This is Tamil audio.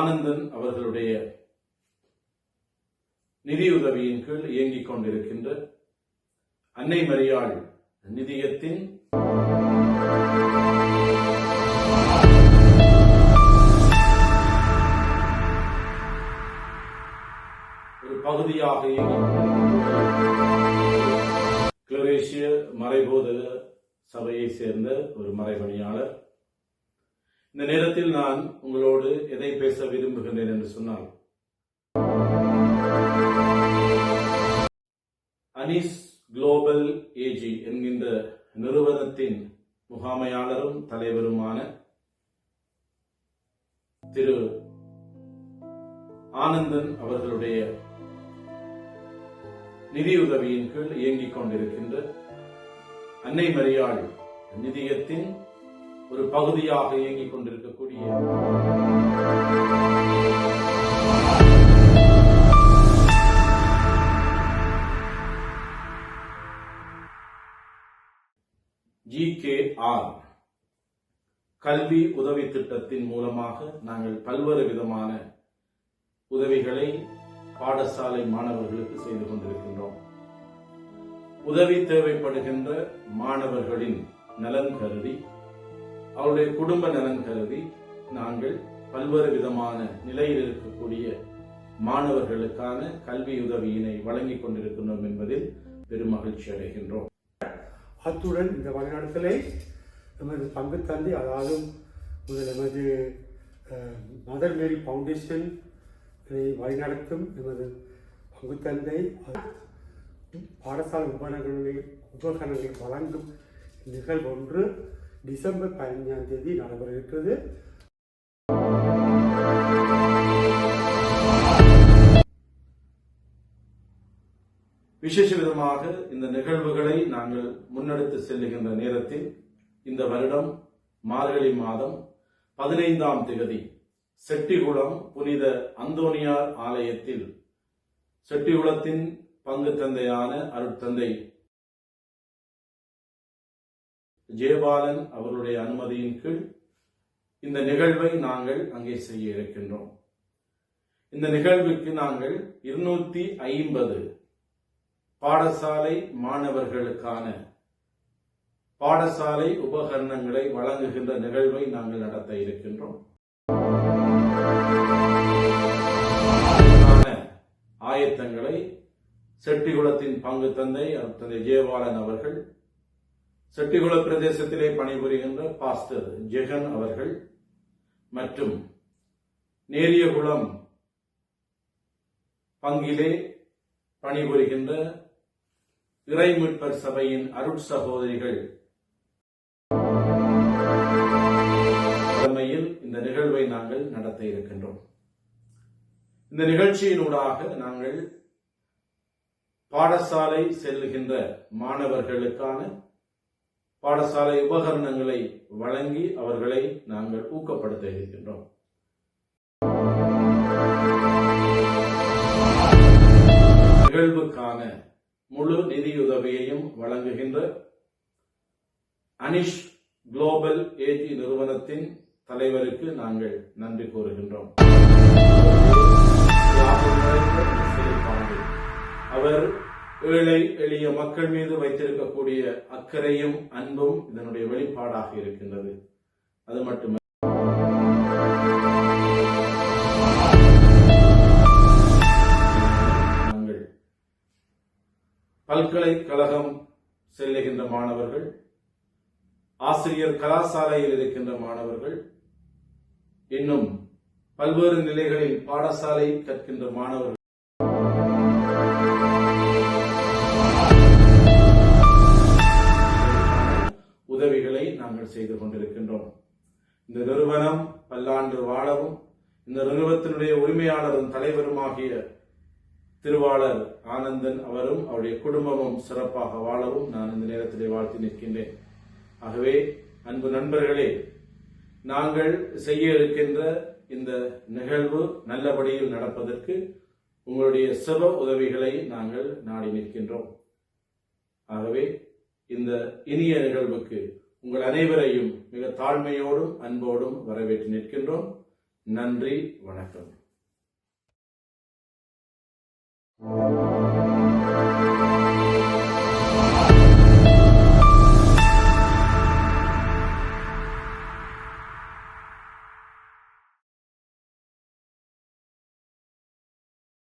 ஆனந்தன் அவர்களுடைய நிதியுதவியின் கீழ் இயங்கிக் கொண்டிருக்கின்ற அன்னை மரியாள் நிதியத்தின் ஒரு பகுதியாக கிளரேசிய மறைபோத சபையை சேர்ந்த ஒரு மறைபணியாளர் இந்த நேரத்தில் நான் உங்களோடு எதை பேச விரும்புகின்றேன் என்று சொன்னால் அனிஸ் குளோபல் ஏஜி என்கின்ற நிறுவனத்தின் முகாமையாளரும் தலைவருமான திரு ஆனந்தன் அவர்களுடைய நிதியுதவியின் கீழ் இயங்கிக் கொண்டிருக்கின்ற அன்னை மரியாள் நிதியத்தின் ஒரு பகுதியாக இயங்கிக் கொண்டிருக்கக்கூடிய ஜிகேஆர் கல்வி உதவி திட்டத்தின் மூலமாக நாங்கள் பல்வேறு விதமான உதவிகளை பாடசாலை மாணவர்களுக்கு செய்து கொண்டிருக்கின்றோம். உதவி தேவைப்படுகின்ற மாணவர்களின் நலன் கருதி அவருடைய குடும்ப நலன் கருதி நாங்கள் பல்வேறு விதமான நிலையில் இருக்கக்கூடிய மாணவர்களுக்கான கல்வி உதவியினை வழங்கிக் கொண்டிருக்கின்றோம் என்பதில் பெரும் மகிழ்ச்சி அடைகின்றோம். அத்துடன் இந்த வழிநடத்தலை நமது பங்கு தந்தை அதாவது முதல் எமது மதர் மேரி ஃபவுண்டேஷன் வழிநடத்தும் எமது பங்கு தந்தை பாடசாலை உபகரணங்களை உபகரணங்களை வழங்கும் நிகழ்வொன்று டிசம்பர் பதினஞ்சாம் தேதி நடைபெற இருக்கிறது. விசேஷ விதமாக இந்த நிகழ்வுகளை நாங்கள் முன்னெடுத்து செல்லுகின்ற நேரத்தில் இந்த வருடம் மார்கழி மாதம் பதினைந்தாம் திகதி செட்டிகுளம் புனித அந்தோனியார் ஆலயத்தில் செட்டிகுளத்தின் பங்கு தந்தையான அருட்தந்தை ஜெயபாலன் அவருடைய அனுமதியின் கீழ் இந்த நிகழ்வை நாங்கள் அங்கே செய்ய இருக்கின்றோம். இந்த நிகழ்வுக்கு நாங்கள் இருநூத்தி ஐம்பது பாடசாலை மாணவர்களுக்கான பாடசாலை உபகரணங்களை வழங்குகின்ற நிகழ்வை நாங்கள் நடத்த இருக்கின்றோம். ஆயத்தங்களை செட்டிகுளத்தின் பங்கு தந்தை தந்தை ஜெயபாலன் அவர்கள் செட்டிகுள பிரதேசத்திலே பணிபுரிகின்ற பாஸ்டர் ஜெகன் அவர்கள் மற்றும் நேரியகுளம் பங்கிலே பணிபுரிகின்ற இறைமீட்பர் சபையின் அருட் சகோதரிகள். தலைமையில் இந்த நிகழ்வை நாங்கள் நடத்த இருக்கின்றோம். இந்த நிகழ்ச்சியினூடாக நாங்கள் பாடசாலை செல்லுகின்ற மாணவர்களுக்கான பாடசாலை உபகரணங்களை வழங்கி அவர்களை நாங்கள் ஊக்கப்படுத்த இருக்கின்றோம் நிகழ்வுக்கான முழு நிதியுதவியையும் வழங்குகின்ற அனிஷ் குளோபல் ஏஜி நிறுவனத்தின் தலைவருக்கு நாங்கள் நன்றி கூறுகின்றோம். எளிய மக்கள் மீது வைத்திருக்கக்கூடிய அக்கறையும் அன்பும் இதனுடைய வெளிப்பாடாக இருக்கின்றது. அது மட்டுமல்ல. பல்கலைக்கழகம் செல்லுகின்ற மாணவர்கள் ஆசிரியர் கலாசாலையில் இருக்கின்ற மாணவர்கள் இன்னும் பல்வேறு நிலைகளில் பாடசாலை கற்கின்ற மாணவர்கள் நாங்கள் செய்து கொண்டிருக்கின்றோம். இந்த நிறுவனம் பல்லாண்டு வாழவும் இந்த நிறுவனத்தினுடைய உரிமையாளரும் தலைவருமாகிய திருவாளர் ஆனந்தன் அவரும் அவருடைய குடும்பமும் சிறப்பாக வாழவும் நான் இந்த நேரத்திலே வாழ்த்தி நிற்கின்றேன். ஆகவே அன்பு நண்பர்களே நாங்கள் செய்ய இருக்கின்ற இந்த நிகழ்வு நல்லபடியில் நடப்பதற்கு உங்களுடைய சிவ உதவிகளை நாங்கள் நாடி நிற்கின்றோம். ஆகவே இந்த இனிய நிகழ்வுக்கு உங்கள் அனைவரையும் மிக தாழ்மையோடும் அன்போடும் வரவேற்று நிற்கின்றோம். நன்றி வணக்கம்.